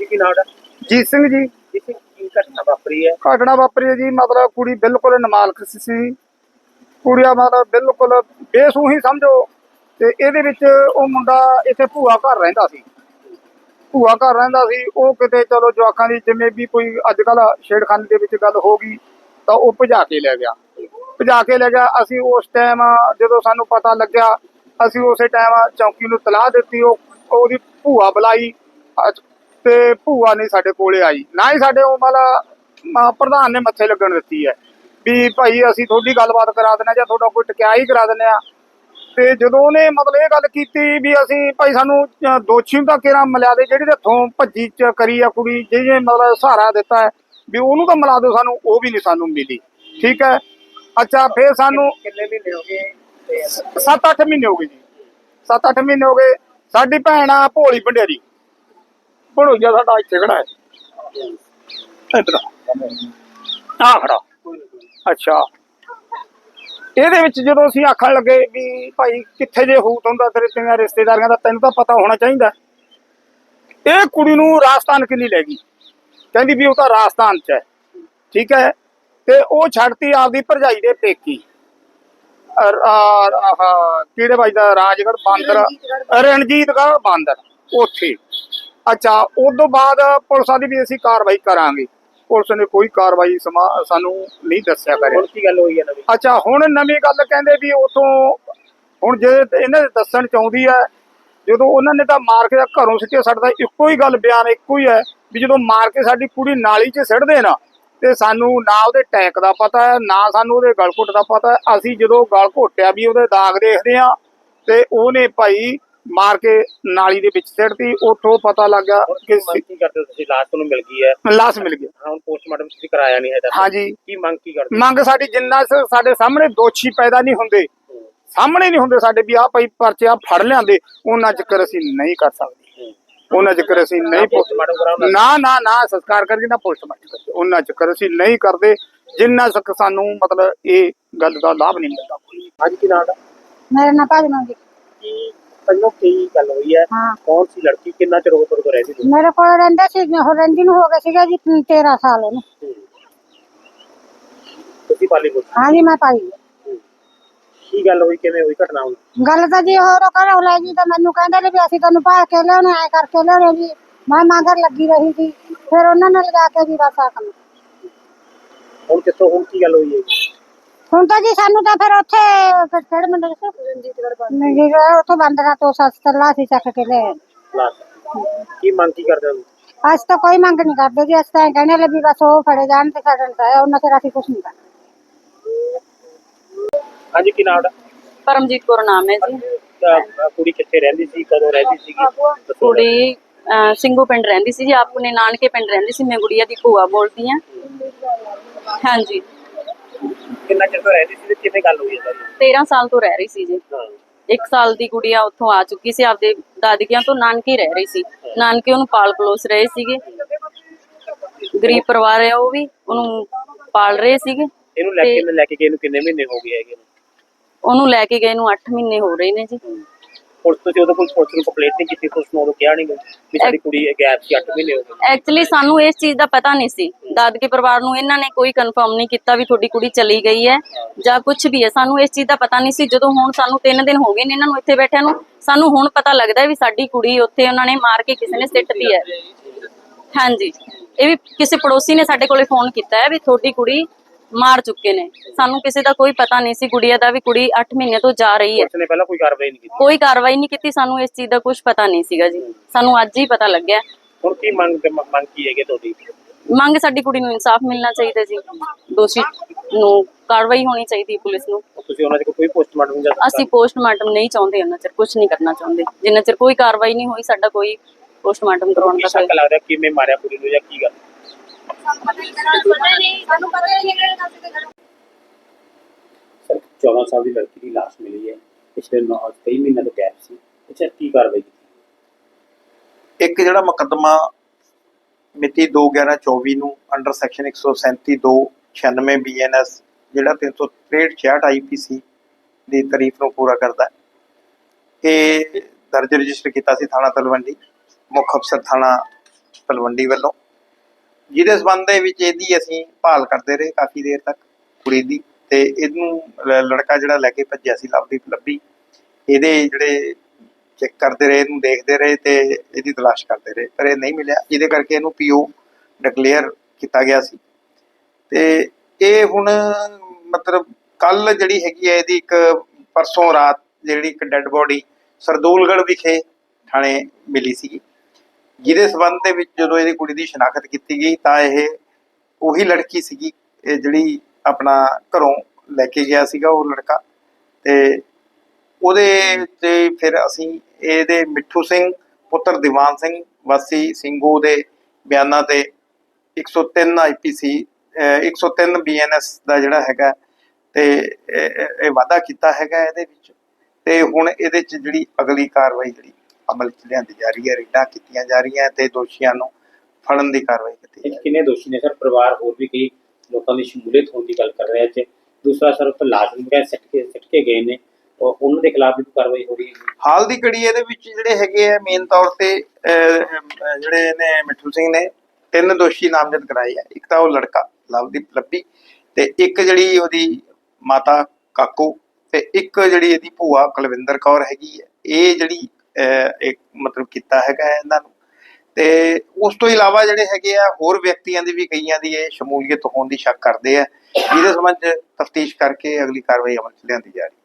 ਕੀ ਨਾਮ ਹੈ? ਜੀਤ ਸਿੰਘ ਜੀ। ਜਿੱਥੇ ਕੀ ਘਟਨਾ ਵਾਪਰੀ ਹੈ? ਘਟਨਾ ਵਾਪਰੀ ਹੈ ਜੀ ਮਤਲਬ ਕੁੜੀ ਬਿਲਕੁਲ ਨਮਾਲਕ ਸੀ ਕੁੜੀਆ ਮਤਲਬ ਬਿਲਕੁਲ ਬੇਸੂਹੀ ਸਮਝੋ। ਤੇ ਇਹਦੇ ਵਿੱਚ ਉਹ ਮੁੰਡਾ ਇੱਥੇ ਭੂਆ ਘਰ ਰਹਿੰਦਾ ਸੀ। ਭੂਆ ਘਰ ਰਹਿੰਦਾ ਸੀ ਉਹ ਕਿਤੇ ਚਲੋ ਜਵਾਕਾਂ ਦੀ ਜਿਵੇਂ ਵੀ ਕੋਈ ਅੱਜ ਕੱਲ ਛੇੜਖਾਨੀ ਦੇ ਵਿੱਚ ਗੱਲ ਹੋ ਗਈ ਤਾਂ ਉਹ ਭਜਾ ਕੇ ਲੈ ਗਿਆ। ਭਜਾ ਕੇ ਲੈ ਗਿਆ ਅਸੀਂ ਉਸ ਟਾਈਮ ਜਦੋਂ ਸਾਨੂੰ ਪਤਾ ਲੱਗਿਆ ਅਸੀਂ ਉਸੇ ਟਾਈਮ ਚੌਕੀ ਨੂੰ ਤਲਾਹ ਦਿੱਤੀ ਉਹ ਉਹਦੀ ਭੂਆ ਬੁਲਾਈ। ਤੇ ਭੂਆ ਨਹੀਂ ਸਾਡੇ ਕੋਲੇ ਆਈ। ਨਾ ਹੀ ਸਾਡੇ ਉਹ ਵਾਲਾ ਪ੍ਰਧਾਨ ਨੇ ਮੱਥੇ ਲੱਗਣ ਦਿੱਤੀ ਹੈ। ਵੀ ਭਾਈ ਅਸੀਂ ਤੁਹਾਡੀ ਗੱਲਬਾਤ ਕਰਾ ਦਿੰਦੇ ਜਾਂ ਤੁਹਾਡਾ ਕੋਈ ਟਕਿਆ ਹੀ ਕਰਾ ਦਿੰਦੇ ਆ ਤੇ ਜਦੋਂ ਉਹਨੇ ਮਤਲਬ ਇਹ ਗੱਲ ਕੀਤੀ ਵੀ ਅਸੀਂ ਭਾਈ ਸਾਨੂੰ ਦੋਸ਼ੀ ਤਾਂ ਕਿਹੜਾ ਮਿਲਾ ਦੇ ਜਿਹੜੀ ਦੇ ਹੱਥੋਂ ਭੱਜੀ ਚ ਕਰੀ ਆ ਕੁੜੀ ਜਿਹਨੇ ਮਤਲਬ ਸਹਾਰਾ ਦਿੱਤਾ ਹੈ ਵੀ ਉਹਨੂੰ ਤਾਂ ਮਿਲਾ ਦਿਓ ਸਾਨੂੰ ਉਹ ਵੀ ਨਹੀਂ ਸਾਨੂੰ ਮਿਲੀ। ਠੀਕ ਹੈ? ਅੱਛਾ ਫੇਰ ਸਾਨੂੰ ਕਿੰਨੇ ਮਹੀਨੇ ਹੋ ਗਏ? ਤੇ 7-8 ਮਹੀਨੇ ਹੋ ਗਏ ਜੀ। 7-8 ਮਹੀਨੇ ਹੋ ਗਏ। ਸਾਡੀ ਭੈਣ ਆ ਭੋਲੀ ਭੰਡੇਰੀ। ਭਣੋਈਆ ਸਾਡਾ ਇੱਥੇ ਖੜਾ ਹੈ। ਇੱਧਰ ਆ। ਖੜਾ। ਅੱਛਾ। ਇਹਦੇ ਵਿੱਚ ਜਦੋਂ ਅਸੀਂ ਆਖਣ ਲੱਗੇ ਵੀ ਭਾਈ ਕਿੱਥੇ ਜੇ ਹੂਤ ਹੁੰਦਾ ਤੇਰੇ ਤੇਰੀਆਂ ਰਿਸ਼ਤੇਦਾਰੀਆਂ ਦਾ ਤੈਨੂੰ ਤਾਂ ਪਤਾ ਹੋਣਾ ਚਾਹੀਦਾ। ਇਹ ਕੁੜੀ ਨੂੰ ਰਾਜਸਥਾਨ ਕਿੰਨੀ ਲੈ ਗਈ? ਕਹਿੰਦੀ ਵੀ ਉਹ ਤਾਂ ਰਾਜਸਥਾਨ ਚ ਹੈ। ਠੀਕ ਹੈ। ਤੇ ਉਹ ਛੱਡਤੀ ਆਪਦੀ ਭਰਜਾਈ ਦੇ ਪੇਕੀ। ਕਿਹੜੇ ਬਾਈ ਦਾ? ਰਾਜਗੜ੍ਹ ਬਾਂਦਰ। ਰਣਜੀਤਗੜ੍ਹ ਬਾਂਦਰ। ਉੱਥੇ। ਅੱਛਾ ਉਸ ਤੋਂ ਬਾਅਦ ਪੁਲਿਸ ਆਦੀ ਵੀ ਅਸੀਂ ਕਾਰਵਾਈ ਕਰਾਂਗੇ। ਪੁਲਿਸ ਨੇ ਕੋਈ ਕਾਰਵਾਈ ਸਾਨੂੰ ਨਹੀਂ ਦੱਸਿਆ ਕਰਿਆ ਹੁਣ ਕੀ ਗੱਲ ਹੋਈ ਹੈ ਨਵੀਂ ਅੱਛਾ ਹੁਣ ਨਵੀਂ ਗੱਲ ਕਹਿੰਦੇ ਵੀ ਉਥੋਂ ਹੁਣ ਜੇ ਇਹਨਾਂ ਦੇ ਦੱਸਣ ਚਾਹੁੰਦੀ ਹੈ ਜਦੋਂ ਉਹਨਾਂ ਨੇ ਤਾਂ ਮਾਰ ਕੇ ਘਰੋਂ ਸਿੱਟਿਆ ਸਾਡਾ ਇੱਕੋ ਹੀ ਗੱਲ ਬਿਆਨ ਇੱਕੋ ਹੀ ਹੈ ਵੀ ਜਦੋਂ ਮਾਰ ਕੇ ਸਾਡੀ ਕੁੜੀ ਨਾਲੀ 'ਚ ਸਿੱਟਦੇ ਨਾ ਤੇ ਸਾਨੂੰ ਨਾ ਉਹਦੇ ਟੈਕ ਦਾ ਪਤਾ ਹੈ ਨਾ ਸਾਨੂੰ ਉਹਦੇ ਗਲ ਘੁੱਟ ਦਾ ਪਤਾ ਹੈ। ਅਸੀਂ ਜਦੋਂ ਗਲ ਘੋਟਿਆ ਵੀ ਉਹਦੇ ਦਾਗ ਦੇਖਦੇ ਆ ਤੇ ਉਹਨੇ ਭਾਈ ਮਾਰ ਕੇ ਨਾਲੀ ਦੇ ਵਿੱਚ ਸਿੱਟਤੀ ਉੱਥੋਂ ਪਤਾ ਲੱਗਾ ਕਿ ਕੀ ਮੰਗ ਕੀ ਕਰਦੇ ਹੋ ਤੁਸੀਂ? ਲਾਸ਼ ਤੁਹਾਨੂੰ ਮਿਲ ਗਈ ਹੈ। ਲਾਸ਼ ਮਿਲ ਗਈ। ਹਾਂ ਹੁਣ ਪੋਸਟਮਾਰਟਮ ਤੁਸੀਂ ਕਰਾਇਆ ਨਹੀਂ ਹੈ ਤਾਂ ਹਾਂਜੀ। ਕੀ ਮੰਗ ਕੀ ਕਰਦੇ ਮੰਗ ਸਾਡੀ ਜਿੰਨਾ ਸਾਡੇ ਸਾਹਮਣੇ ਦੋਸ਼ੀ ਪੈਦਾ ਨਹੀਂ ਹੁੰਦੇ? ਸਾਹਮਣੇ ਨਹੀਂ ਹੁੰਦੇ ਸਾਡੇ ਵੀ ਆਹ ਭਾਈ ਪਰਚੇ ਆ ਫੜ ਲਿਆਂਦੇ ਉਹਨਾਂ ਚੱਕਰ ਅਸੀਂ ਨਹੀਂ ਕਰ ਸਕਦੇ। ਉਹਨਾਂ ਚੱਕਰ ਅਸੀਂ ਨਹੀਂ ਪੋਸਟਮਾਰਟਮ ਕਰਾਉਣਾ ਨਾ। ਨਾ ਨਾ ਸੰਸਕਾਰ ਕਰਕੇ ਨਾ ਪੋਸਟਮਾਰਟਮ ਕਰਦੇ ਉਹਨਾਂ ਚੱਕਰ ਅਸੀਂ ਨਹੀਂ ਕਰਦੇ। ਜਿੰਨਾ ਤੱਕ ਸਾਨੂੰ ਮਤਲਬ ਇਹ ਗੱਲ ਦਾ ਲਾਭ ਨਹੀਂ ਮਿਲਦਾ। ਅੱਜ ਕੀ ਨਾਮ ਹੈ? ਮੇਰਾ ਨਾਂ ਭਾਜਨਾ ਜੀ। ਕੀ ਪਹਿਲਾਂ ਕੀ ਗੱਲ ਹੋਈ ਹੈ? ਹਾਂ। ਕੌਣ ਸੀ ਲੜਕੀ? ਕਿੰਨਾ ਚਿਰ ਹੋ ਕੋਲ ਰਹਿੰਦੀ ਸੀ? ਮੇਰੇ ਕੋਲ ਰਹਿੰਦਾ ਸੀ ਉਹ ਰਹਿੰਦੀ ਨੂੰ ਹੋ ਗਿਆ ਸੀਗਾ ਜੀ 13 ਸਾਲ ਉਹਨੂੰ। ਤੁਸੀਂ ਪਾਲੀ ਕੋਲ ਹਾਂਜੀ ਮੈਂ ਪਾਈ ਹੈ। ਕੀ ਗੱਲ ਹੋਈ? ਕਿਵੇਂ ਹੋਈ ਘਟਨਾ ਹੁਣ? ਗੱਲ ਤਾਂ ਜੀ ਹੋਰ ਘਰੋਂ ਲੈ ਜੀ ਤਾਂ ਮੈਨੂੰ ਕਹਿੰਦੇ ਨੇ ਵੀ ਅਸੀਂ ਤੈਨੂੰ ਭਾਲ ਕੇ ਲਿਆਉਣੇ ਐ ਕਰਕੇ ਲਿਆਉਣੇ ਜੀ। ਮੈਂ ਮਗਰ ਲੱਗੀ ਰਹੀ ਸੀ ਫਿਰ ਉਹਨਾਂ ਨੇ ਲਗਾ ਕੇ ਜੀ ਬਸ ਆ ਕੰਮ ਹੁਣ ਕਿੱਥੋਂ ਹੁਣ ਕੀ ਗੱਲ ਹੋਈ ਹੈ ਹੁਣ ਤਾਂ ਜੀ ਸਾਨੂੰ ਤਾਂ ਫਿਰ ਉੱਥੇ ਫਿਰ ਕਿਹੜੇ ਮੰਦਰ ਸੀ ਰਣਜੀਤਗੜ੍ਹ ਜੀ ਉੱਥੋਂ ਬੰਦਰਾ ਤੋਂ ਸਸਤਰ ਲਾਸੀ ਚੱਕ ਕੇ ਲੈ ਆਏ। ਲਾਸ਼ ਕੀ ਮੰਗ ਕੀ ਕਰਦੇ ਹੋ? ਅਸੀਂ ਤਾਂ ਕੋਈ ਮੰਗ ਨਹੀਂ ਕਰਦੇ ਜੀ ਅਸੀਂ ਤਾਂ ਇਹ ਕਹਿੰਦੇ ਲੈ ਵੀ ਬਸ ਉਹ ਫੜੇ ਜਾਣ ਤੇ ਛੱਡਣ ਤਾਂ ਉਹਨਾਂ ਤੇ ਅਸੀਂ ਕੁਝ ਨਹੀਂ ਕਰਦੇ। ਹਾਂਜੀ ਕੀ ਨਾਮ ਹੈ ਪਰਮਜੀਤ ਕੌਰ ਨਾਮ ਹੈ ਜੀ। ਅਹ ਕੁੜੀ ਕਿੱਥੇ ਰਹਿੰਦੀ ਸੀ ਕਦੋਂ ਰਹਿੰਦੀ ਸੀਗੀ? ਦੱਸੋ ਕੁੜੀ ਅਹ, ਸਿੰਘੂ ਪਿੰਡ ਰਹਿੰਦੀ ਸੀ ਜੀ ਆਪਣੇ ਨਾਨਕੇ ਪਿੰਡ ਰਹਿੰਦੀ ਸੀ ਮੈਂ ਗੁੜੀਆ ਦੀ ਭੂਆ ਬੋਲਦੀ ਆ ਹਾਂਜੀ। ਕਿੰਨਾ ਚਿਰ ਤੋਂ ਰਹਿੰਦੀ ਸੀ ਤੇ ਕਿਵੇਂ ਗੱਲ ਹੋਈ ਹੈ ਸਾਰੀ 13 ਸਾਲ ਤੋਂ ਰਹਿ ਰਹੀ ਸੀ ਜੀ। ਹਾਂ। ਇੱਕ ਸਾਲ ਦੀ ਗੁੜੀਆ ਉੱਥੋਂ ਆ ਚੁੱਕੀ ਸੀ ਆਪਦੇ ਦਾਦਕਿਆਂ ਤੋਂ ਨਾਨਕੇ ਰਹਿ ਰਹੀ ਸੀ। ਨਾਨਕੇ ਉਹਨੂੰ ਪਾਲ ਪਲੋਸ ਰਹੇ ਸੀਗੇ। ਗਰੀਬ ਪਰਿਵਾਰ ਹੈ ਉਹ ਵੀ ਉਹਨੂੰ ਪਾਲ ਰਹੇ ਸੀਗੇ। ਇਹਨੂੰ ਲੈ ਕੇ ਲੈ ਕੇ ਗਏ ਨੂੰ ਕਿੰਨੇ ਮਹੀਨੇ ਹੋ ਗਏ ਹੈਗੇ? ਉਹਨੂੰ ਲੈ ਕੇ ਗਏ ਨੂੰ 8 ਮਹੀਨੇ ਹੋ ਰਹੇ ਨੇ ਜੀ। ਪੁਲਿਸ ਤੁਸੀਂ ਉਹਦੇ ਕੋਲ ਪੁਲਿਸ ਨੂੰ ਕੰਪਲੇਂਟ ਨਹੀਂ ਕੀਤੀ ਪੁਲਿਸ ਨੂੰ ਉਦੋਂ ਕਿਹਾ ਨਹੀਂ ਵੀ ਸਾਡੀ ਕੁੜੀ ਗੈਪ ਸੀ 8 ਮਹੀਨੇ ਹੋ ਗਏ। ਐਕਚੁਅਲੀ ਸਾਨੂੰ ਇਸ ਚੀਜ਼ ਦਾ ਪਤਾ ਨਹੀਂ ਸੀ। ਦਾਦਕੇ ਪਰਿਵਾਰ ਨੂੰ ਇਹਨਾਂ ਨੇ ਕੋਈ ਕਨਫਰਮ ਨਹੀਂ ਕੀਤਾ ਵੀ ਤੁਹਾਡੀ ਕੁੜੀ ਚਲੀ ਗਈ ਹੈ ਜਾਂ ਕੁਝ ਵੀ ਹੈ। ਸਾਨੂੰ ਇਸ ਚੀਜ਼ ਦਾ ਪਤਾ ਨਹੀਂ ਸੀ। ਜਦੋਂ ਹੁਣ ਸਾਨੂੰ 3 ਦਿਨ ਹੋ ਗਏ ਨੇ ਇਹਨਾਂ ਨੂੰ ਇੱਥੇ ਬੈਠਿਆਂ ਨੂੰ ਸਾਨੂੰ ਹੁਣ ਪਤਾ ਲੱਗਦਾ ਵੀ ਸਾਡੀ ਕੁੜੀ ਉੱਥੇ ਉਹਨਾਂ ਨੇ ਮਾਰ ਕੇ ਕਿਸੇ ਨੇ ਸਿੱਟਤੀ ਹੈ। ਹਾਂਜੀ। ਇਹ ਵੀ ਕਿਸੇ ਪੜੋਸੀ ਨੇ ਸਾਡੇ ਕੋਲੇ ਫੋਨ ਕੀਤਾ ਹੈ ਵੀ ਤੁਹਾਡੀ ਕੁੜੀ ਮਾਰ ਚੁੱਕੇ ਨੇ। ਸਾਨੂੰ ਕਿਸੇ ਦਾ ਕੋਈ ਪਤਾ ਨਹੀਂ ਸੀ। ਗੁੜੀਆ ਦਾ ਵੀ ਕੁੜੀ 8 ਮਹੀਨੇ ਤੋਂ ਜਾ ਰਹੀ ਹੈ। ਪਹਿਲਾਂ ਕੋਈ ਕਾਰਵਾਈ ਨਹੀਂ ਕੀਤੀ। ਕੋਈ ਕਾਰਵਾਈ ਨਹੀਂ ਕੀਤੀ। ਸਾਨੂੰ ਇਸ ਚੀਜ਼ ਦਾ ਕੁਝ ਪਤਾ ਨਹੀਂ ਸੀਗਾ ਜੀ। ਸਾਨੂੰ ਅੱਜ ਹੀ ਪਤਾ ਲੱਗਿਆ। ਹੁਣ ਕੀ ਮੰਗ ਮੰਗ ਕੀ ਹੈਗੀ ਤੁਹਾਡੀ? ਮੰਗ ਸਾਡੀ ਕੁੜੀ ਨੂੰ ਇਨਸਾਫ ਮਿਲਣਾ ਚਾਹੀਦਾ ਜੀ। ਦੋਸ਼ੀ ਨੂੰ ਕਾਰਵਾਈ ਹੋਣੀ ਚਾਹੀਦੀ ਪੁਲਿਸ ਨੂੰ। ਤੁਸੀਂ ਉਹਨਾਂ ਦੇ ਕੋਈ ਪੋਸਟਮਾਰਟਮ ਜਾਂ ਅਸੀਂ ਪੋਸਟਮਾਰਟਮ ਨਹੀਂ ਚਾਹੁੰਦੇ। ਉਹਨਾਂ ਚਿਰ ਕੁਝ ਨਹੀਂ ਕਰਨਾ ਚਾਹੁੰਦੇ। ਜਿੰਨਾ ਚਿਰ ਕੋਈ ਕਾਰਵਾਈ ਨਹੀਂ ਹੋਈ ਸਾਡਾ ਕੋਈ ਪੋਸਟਮਾਰਟਮ ਕਰਾਉਣ ਦਾ ਸ਼ੱਕ ਲੱਗਦਾ ਕਿਵੇਂ ਮਾਰਿਆ ਕੁੜੀ ਨੂੰ ਜਾਂ ਕੀ ਗੱਲ? ਸਰ 14 ਸਾਲ ਦੀ ਲੜਕੀ ਦੀ ਲਾਸ਼ ਮਿਲੀ ਹੈ। ਪਿਛਲੇ 9 ਕਈ ਮਹੀਨਿਆਂ ਤੋਂ ਗੈਪ ਸੀ। ਅੱਛਾ, ਕੀ ਕਾਰਵਾਈ ਕੀਤੀ? ਇੱਕ ਜਿਹੜਾ ਮੁਕੱਦਮਾ ਮਿਤੀ 2/11/24 ਨੂੰ ਅੰਡਰ ਸੈਕਸ਼ਨ 137 2 96 ਬੀਐਨਐਸ ਜਿਹੜਾ 363 66 ਆਈਪੀਸੀ ਦੀ ਤਾਰੀਫ ਨੂੰ ਪੂਰਾ ਕਰਦਾ ਇਹ ਦਰਜ ਰਜਿਸਟਰ ਕੀਤਾ ਸੀ ਥਾਣਾ ਤਲਵੰਡੀ, ਮੁੱਖ ਅਫਸਰ ਥਾਣਾ ਤਲਵੰਡੀ ਵੱਲੋਂ। ਜਿਹਦੇ ਸਬੰਧ ਦੇ ਵਿੱਚ ਇਹਦੀ ਅਸੀਂ ਭਾਲ ਕਰਦੇ ਰਹੇ ਕਾਫੀ ਦੇਰ ਤੱਕ ਕੁੜੀ ਦੀ। ਤੇ ਇਹਨੂੰ ਲੜਕਾ ਜਿਹੜਾ ਲੈ ਕੇ ਭੱਜਿਆ ਸੀ ਲੱਭਦੀ ਲੱਭੀ। ਇਹਦੇ ਜਿਹੜੇ ਚੈੱਕ ਕਰਦੇ ਰਹੇ, ਇਹਨੂੰ ਦੇਖਦੇ ਰਹੇ ਤੇ ਇਹਦੀ ਤਲਾਸ਼ ਕਰਦੇ ਰਹੇ। ਪਰ ਇਹ ਨਹੀਂ ਮਿਲਿਆ। ਜਿਹਦੇ ਕਰਕੇ ਇਹਨੂੰ ਪੀਓ ਡਿਕਲੇਅਰ ਕੀਤਾ ਗਿਆ ਸੀ। ਤੇ ਇਹ ਹੁਣ ਮਤਲਬ ਕੱਲ ਜਿਹੜੀ ਹੈਗੀ ਹੈ, ਇਹਦੀ ਇੱਕ ਪਰਸੋਂ ਰਾਤ ਜਿਹੜੀ ਇੱਕ ਡੈੱਡ ਬੋਡੀ ਸਰਦੂਲਗੜ੍ਹ ਵਿਖੇ ਥਾਣੇ ਮਿਲੀ ਸੀ ਜਿਹਦੇ ਸਬੰਧ ਦੇ ਵਿੱਚ ਜਦੋਂ ਇਹਦੀ ਕੁੜੀ ਦੀ ਸ਼ਨਾਖਤ ਕੀਤੀ ਗਈ ਤਾਂ ਇਹ ਉਹੀ ਲੜਕੀ ਸੀਗੀ, ਇਹ ਜਿਹੜੀ ਆਪਣਾ ਘਰੋਂ ਲੈ ਕੇ ਗਿਆ ਸੀਗਾ ਉਹ ਲੜਕਾ। ਤੇ ਉਹਦੇ ਤੇ ਫਿਰ ਅਸੀਂ ਇਹਦੇ ਮਿੱਠੂ ਸਿੰਘ, ਪੁੱਤਰ ਦੀਵਾਨ ਸਿੰਘ, ਵਾਸੀ ਸਿੰਘੂ ਦੇ ਬਿਆਨਾਂ ਤੇ 103 ਆਈਪੀਸੀ 103 ਬੀਐਨਐਸ ਦਾ ਜਿਹੜਾ ਹੈਗਾ ਤੇ ਇਹ- ਇਹ ਵਾਅਦਾ ਕੀਤਾ ਹੈਗਾ ਇਹਦੇ ਵਿੱਚ। ਤੇ ਹੁਣ ਇਹਦੇ ਚ ਜਿਹੜੀ ਅਗਲੀ ਕਾਰਵਾਈ ਜਿਹੜੀ ਅਮਲ ਚ ਲਿਆਂਦੀ ਜਾ ਰਹੀ ਹੈ ਰੀਡਾਂ ਕੀਤੀਆਂ ਜਾ ਰਹੀਆਂ ਤੇ ਦੋਸ਼ੀਆਂ ਨੂੰ ਫੜਨ ਦੀ ਕਾਰਵਾਈ ਕੀਤੀ ਜਾ 'ਚ ਕਿੰਨੇ ਦੋਸ਼ੀ ਨੇ ਸਰ? ਪਰਿਵਾਰ ਹੋਰ ਵੀ ਕਈ ਲੋਕਾਂ ਦੀ ਸ਼ਮੂਲੀਅਤ ਹੋਣ ਦੀ ਗੱਲ ਕਰ ਰਿਹਾ ਹੈ ਦੂਸਰਾ ਸਰ ਉੱਥੇ ਲਾਜ਼ਮੀ ਵਗੈਰਾ ਸਿੱਟ ਕੇ ਸਿੱਟ ਕੇ ਗਏ ਨੇ। ਉਹ ਉਹਨਾਂ ਦੇ ਖਿਲਾਫ ਵੀ ਕਾਰਵਾਈ ਹੋ ਰਹੀ ਹੈ? ਹਾਲ ਦੀ ਘੜੀ ਇਹਦੇ ਵਿੱਚ ਜਿਹੜੇ ਹੈਗੇ ਆ ਮੇਨ ਤੌਰ ਤੇ ਜਿਹੜੇ ਨੇ ਮਿੱਠੂ ਸਿੰਘ ਨੇ ਤਿੰਨ ਦੋਸ਼ੀ ਨਾਮਜ਼ਦ ਕਰਾਏ ਆ। ਇੱਕ ਤਾਂ ਉਹ ਲੜਕਾ ਲਵਦੀਪ ਲੱਭੀ ਤੇ ਇੱਕ ਜਿਹੜੀ ਉਹਦੀ ਮਾਤਾ ਕਾਕੂ ਤੇ ਇੱਕ ਜਿਹੜੀ ਇਹਦੀ ਭੂਆ ਕੁਲਵਿੰਦਰ ਕੌਰ ਹੈਗੀ ਹੈ। ਇਹ ਜਿਹੜੀ ਇੱਕ ਮਤਲਬ ਕੀਤਾ ਹੈਗਾ ਹੈ ਇਹਨਾਂ ਨੂੰ। ਤੇ ਉਸ ਤੋਂ ਇਲਾਵਾ ਜਿਹੜੇ ਹੈਗੇ ਆ ਹੋਰ ਵਿਅਕਤੀਆਂ ਦੀ ਵੀ ਕਈਆਂ ਦੀ ਇਹ ਸ਼ਮੂਲੀਅਤ ਹੋਣ ਦੀ ਸ਼ੱਕ ਕਰਦੇ ਆ। ਜਿਹਦੇ ਸੰਬੰਧ ਤਫਤੀਸ਼ ਕਰਕੇ ਅਗਲੀ ਕਾਰਵਾਈ ਅਮਲ ਚ ਲਿਆਂਦੀ ਜਾ ਰਹੀ ਹੈ।